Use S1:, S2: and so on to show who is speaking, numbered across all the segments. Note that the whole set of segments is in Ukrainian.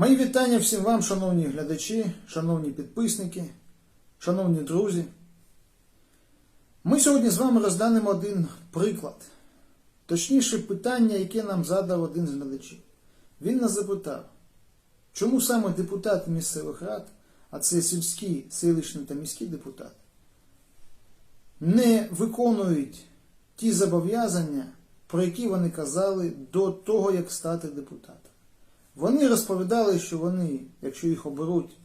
S1: Мої вітання всім вам, шановні глядачі, шановні підписники, шановні друзі. Ми сьогодні з вами розглянемо один приклад, точніше питання, яке нам задав один з глядачів. Він нас запитав, чому саме депутати місцевих рад, а це сільські, селищні та міські депутати, не виконують ті зобов'язання, про які вони казали до того, як стати депутатом. Вони розповідали, що вони, якщо їх оберуть,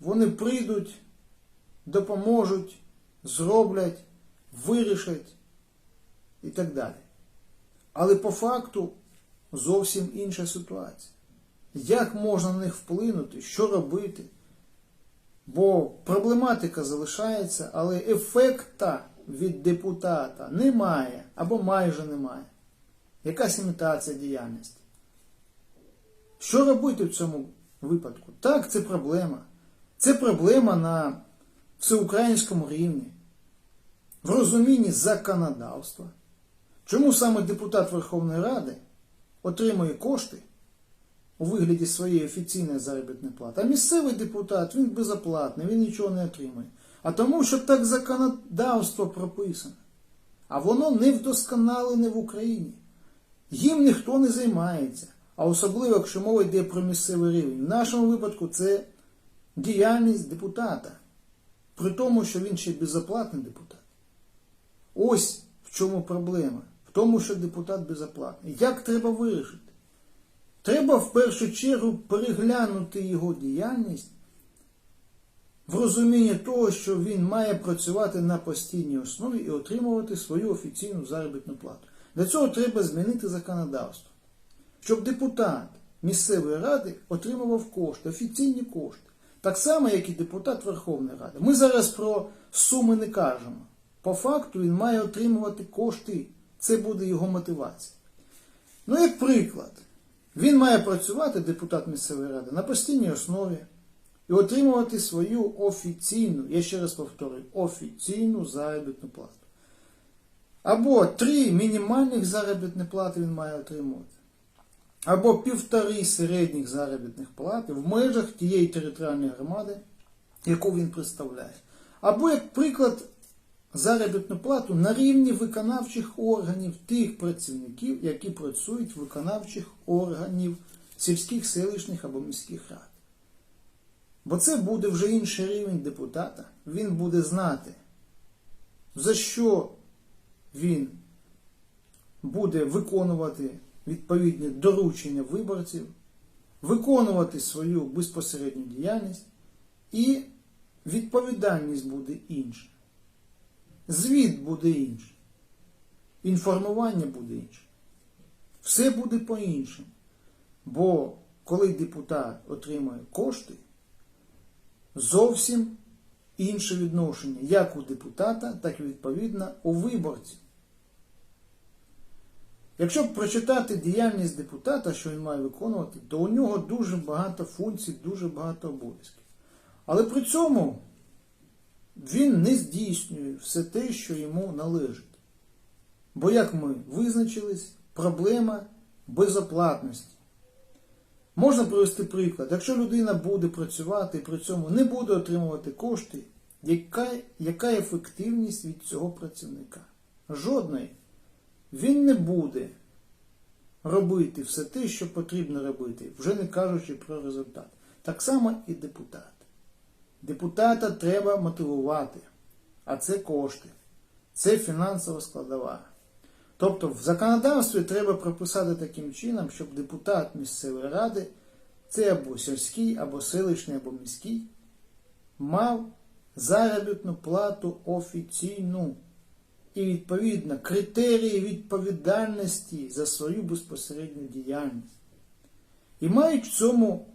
S1: вони прийдуть, допоможуть, зроблять, вирішать і так далі. Але по факту зовсім інша ситуація. Як можна на них вплинути, що робити? Бо проблематика залишається, але ефекта від депутата немає або майже немає. Якась імітація діяльності. Що робити в цьому випадку? Так, це проблема. Це проблема на всеукраїнському рівні, в розумінні законодавства. Чому саме депутат Верховної Ради отримує кошти у вигляді своєї офіційної заробітної плати, а місцевий депутат він безоплатний, він нічого не отримує. А тому, що так законодавство прописано. А воно не вдосконалене в Україні. Їм ніхто не займається. А особливо, якщо мова йде про місцевий рівень. В нашому випадку це діяльність депутата. При тому, що він ще безоплатний депутат. Ось в чому проблема. В тому, що депутат безоплатний. Як треба вирішити? Треба в першу чергу переглянути його діяльність в розумінні того, що він має працювати на постійній основі і отримувати свою офіційну заробітну плату. Для цього треба змінити законодавство щоб депутат місцевої ради отримував кошти, офіційні кошти. Так само, як і депутат Верховної Ради. Ми зараз про суми не кажемо. По факту він має отримувати кошти. Це буде його мотивація. Ну, як приклад, він має працювати, депутат місцевої ради, на постійній основі і отримувати свою офіційну, я ще раз повторюю, офіційну заробітну плату. Або три мінімальних заробітні плати він має отримувати або півтори середніх заробітних плати в межах тієї територіальної громади, яку він представляє. Або, як приклад, заробітну плату на рівні виконавчих органів тих працівників, які працюють в виконавчих органів сільських, селищних або міських рад. Бо це буде вже інший рівень депутата. Він буде знати, за що він буде виконувати відповідні доручення виборців, виконувати свою безпосередню діяльність і відповідальність буде інша. Звіт буде інший. Інформування буде інше. Все буде по-іншому. Бо коли депутат отримує кошти, зовсім інше відношення як у депутата, так і відповідно у виборців. Якщо прочитати діяльність депутата, що він має виконувати, то у нього дуже багато функцій, дуже багато обов'язків. Але при цьому він не здійснює все те, що йому належить. Бо, як ми визначились, проблема безоплатності. Можна привести приклад, якщо людина буде працювати і при цьому не буде отримувати кошти, яка, яка ефективність від цього працівника? Жодної він не буде робити все те, що потрібно робити, вже не кажучи про результат. Так само і депутат. Депутата треба мотивувати, а це кошти, це фінансова складова. Тобто в законодавстві треба прописати таким чином, щоб депутат місцевої ради, це або сільський, або селищний, або міський, мав заробітну плату офіційну і, відповідно, критерії відповідальності за свою безпосередню діяльність. І мають в цьому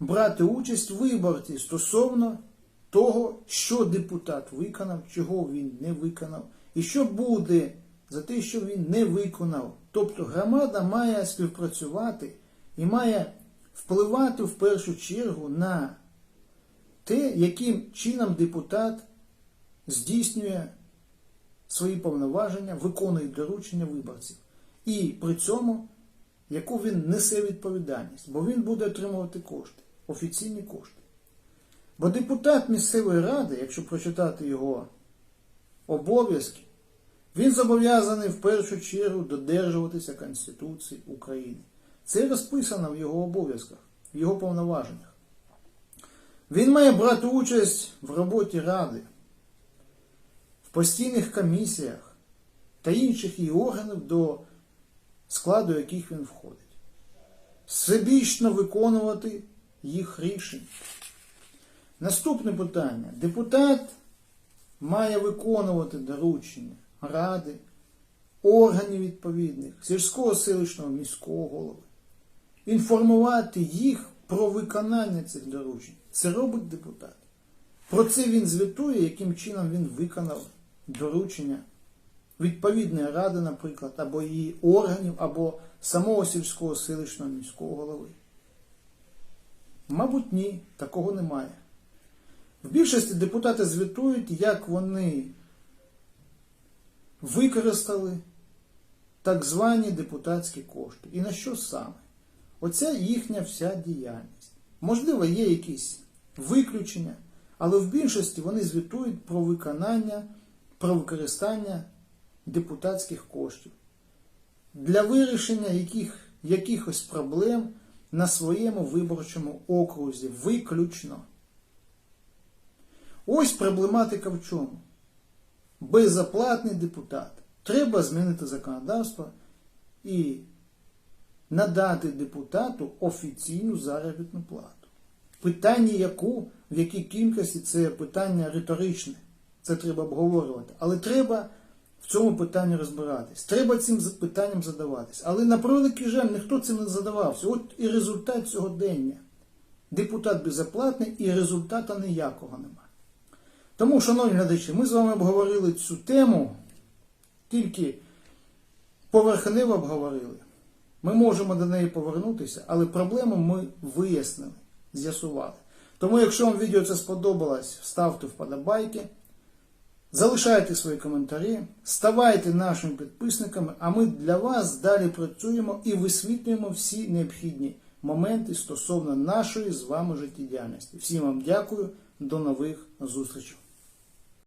S1: брати участь виборці стосовно того, що депутат виконав, чого він не виконав, і що буде за те, що він не виконав. Тобто громада має співпрацювати і має впливати в першу чергу на те, яким чином депутат здійснює свої повноваження, виконують доручення виборців. І при цьому яку він несе відповідальність, бо він буде отримувати кошти, офіційні кошти. Бо депутат місцевої ради, якщо прочитати його обов'язки, він зобов'язаний в першу чергу додержуватися Конституції України. Це розписано в його обов'язках, в його повноваженнях. Він має брати участь в роботі Ради, постійних комісіях та інших її органів, до складу яких він входить. Всебічно виконувати їх рішення. Наступне питання. Депутат має виконувати доручення ради, органів відповідних, сільського селищного міського голови, інформувати їх про виконання цих доручень. Це робить депутат. Про це він звітує, яким чином він виконав доручення відповідної ради, наприклад, або її органів, або самого сільського селищного міського голови. Мабуть, ні, такого немає. В більшості депутати звітують, як вони використали так звані депутатські кошти. І на що саме? Оця їхня вся діяльність. Можливо, є якісь виключення, але в більшості вони звітують про виконання, про використання депутатських коштів для вирішення яких, якихось проблем на своєму виборчому окрузі виключно. Ось проблематика в чому? Безоплатний депутат. Треба змінити законодавство і надати депутату офіційну заробітну плату. Питання яку, в якій кількості це питання риторичне. Це треба обговорювати. Але треба в цьому питанні розбиратись. Треба цим питанням задаватись. Але на превеликий жаль, ніхто цим не задавався. От і результат сьогодення. Депутат безоплатний і результата ніякого немає. Тому, шановні глядачі, ми з вами обговорили цю тему, тільки поверхнево обговорили. Ми можемо до неї повернутися, але проблему ми вияснили, з'ясували. Тому, якщо вам відео це сподобалось, ставте вподобайки, залишайте свої коментарі, ставайте нашими підписниками, а ми для вас далі працюємо і висвітлюємо всі необхідні моменти стосовно нашої з вами життєдіяльності. Всім вам дякую, до нових зустрічей.